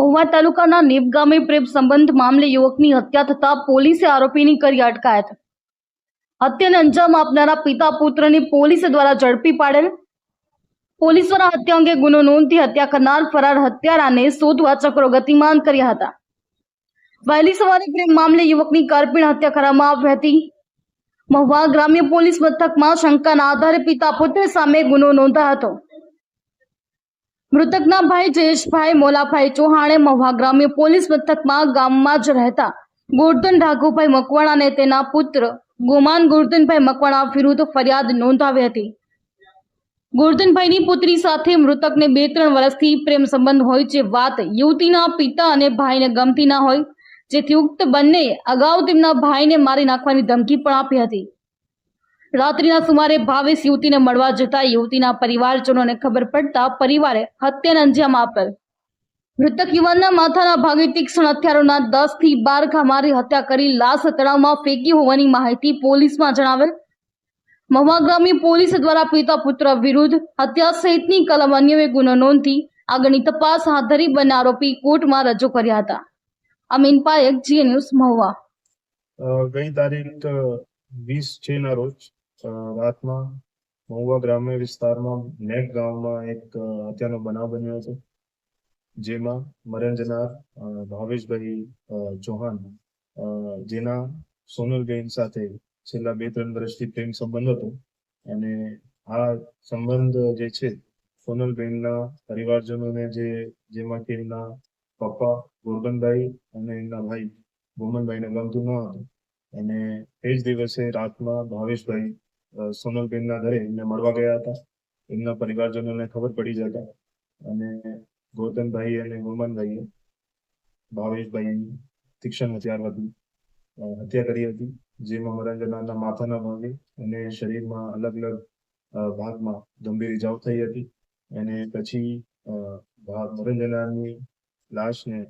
મહુવા તાલુકાના નીપ ગામે પ્રેમ સંબંધ મામલે યુવકની હત્યા થતા પોલીસે આરોપીની કરી અટકાયત. હત્યાને અંજામ આપનારા પિતા પુત્રની પોલીસ દ્વારા ઝડપી પાડેલ. પોલીસ દ્વારા હત્યા અંગે ગુનો નોંધી હત્યા કરનાર ફરાર હત્યારાને શોધવા ચક્રો ગતિમાન કર્યા હતા. વહેલી સવારે પ્રેમ મામલે યુવકની કરપીણ હત્યા કરવામાં આવી હતી. મહુવા ગ્રામ્ય પોલીસ મથકમાં શંકાના આધારે પિતા પુત્ર સામે ગુનો નોંધાયો હતો. મૃતકના ભાઈ જયેશભાઈ, મોલાભાઈ ચૌહાણે મહુવા ગ્રામ્ય પોલીસ મથકમાં ગામમાં જ રહેતા ગોરધન રાઘુભાઈ મકવાણા અને તેના પુત્ર ગોમાન ગોરધનભાઈ મકવાણા વિરુદ્ધ ફરિયાદ નોંધાવી હતી. ગોરધનભાઈની પુત્રી સાથે મૃતકને બે ત્રણ વર્ષથી પ્રેમ સંબંધ હોય જે વાત યુવતીના પિતા અને ભાઈને ગમતી ના હોય, જેથી ઉક્ત બંને અગાઉ તેમના ભાઈને મારી નાખવાની ધમકી પણ આપી હતી. રાત્રિના સુમારે ભાવેશ યુવતીને મળવા જતા યુવતીના પરિવારજનોને ખબર પડતા પરિવારે હત્યાને અંજામ આપેલ મૃતક યુવાનના માથાના ભાગે તીક્ષ્ણ હથિયારોના દસથી બાર ઘા મારી હત્યા કરી લાશ તળાવમાં ફેંકી હોવાની માહિતી પોલીસમાં જણાવેલ. મહુવા ગ્રામ્ય પોલીસ દ્વારા પિતા પુત્ર વિરુદ્ધ હત્યા સહિતની કલમ અન્ય ગુનો નોંધી આગળની તપાસ હાથ ધરી બંને આરોપી કોર્ટમાં રજૂ કર્યા હતા. અમીન પાયક જીએ ન્યૂઝ મહુવા. ગઈ તારીખ વીસ છે ના રોજ રાતમાં મહુવા ગ્રામ્ય વિસ્તારમાં નેટ ગામમાં એક હત્યાનો બનાવ બન્યો હતો, જેમાં મરણ જનાર ભાવેશભાઈ ચૌહાણ જેના સોનલબેન સાથે છેલ્લા બે, ત્રણ વર્ષથી પ્રેમ સંબંધ હતો અને આ સંબંધ જે છે સોનલબેનના પરિવારજનોને જે જેમાં કે એમના પપ્પા ગોરબનભાઈ અને એમના ભાઈ ગોમનભાઈને ગમતું ન હતું. અને એ જ દિવસે રાતમાં ભાવેશભાઈ સોનલબેનના ઘરે એમને મળવા ગયા હતા. એમના પરિવારજનોને ખબર પડી જતા. અને ગૌતમભાઈ અને ગોમનભાઈએ ભાવેશભાઈ તીક્ષણ હથિયાર વધુ હત્યા કરી હતી, જેમાં મરણજનાના માથાના ભાગે અને શરીરમાં અલગ અલગ ભાગમાં ગંભીર ઇજાઓ થઈ હતી. અને પછી મરણજનાની લાશને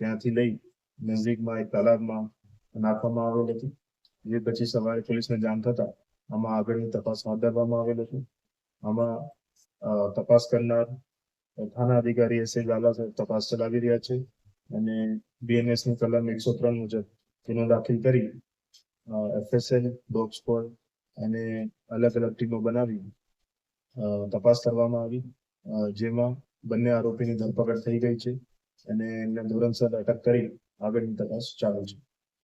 ત્યાંથી લઈ નજીકમાં એક તલાબમાં નાખવામાં આવેલ હતી. જે પછી સવારે પોલીસને જાણ થતા આમાં આગળની તપાસ હાથ ધરવામાં આવેલો છે. આમાં તપાસ કરનાર થાના અધિકારી એસ એ લાલા સાહેબ તપાસ ચલાવી રહ્યા છે અને બીએનએસની કલમ એકસો ત્રણ મુજબ ગુનો દાખલ કરી એફએસએલ ડોગ સ્કોડ અને અલગ અલગ ટીમો બનાવી તપાસ કરવામાં આવી જેમાં બંને આરોપીની ધરપકડ થઈ ગઈ છે અને એમને ધોરણસર અટક કરી આગળની તપાસ ચાલુ છે.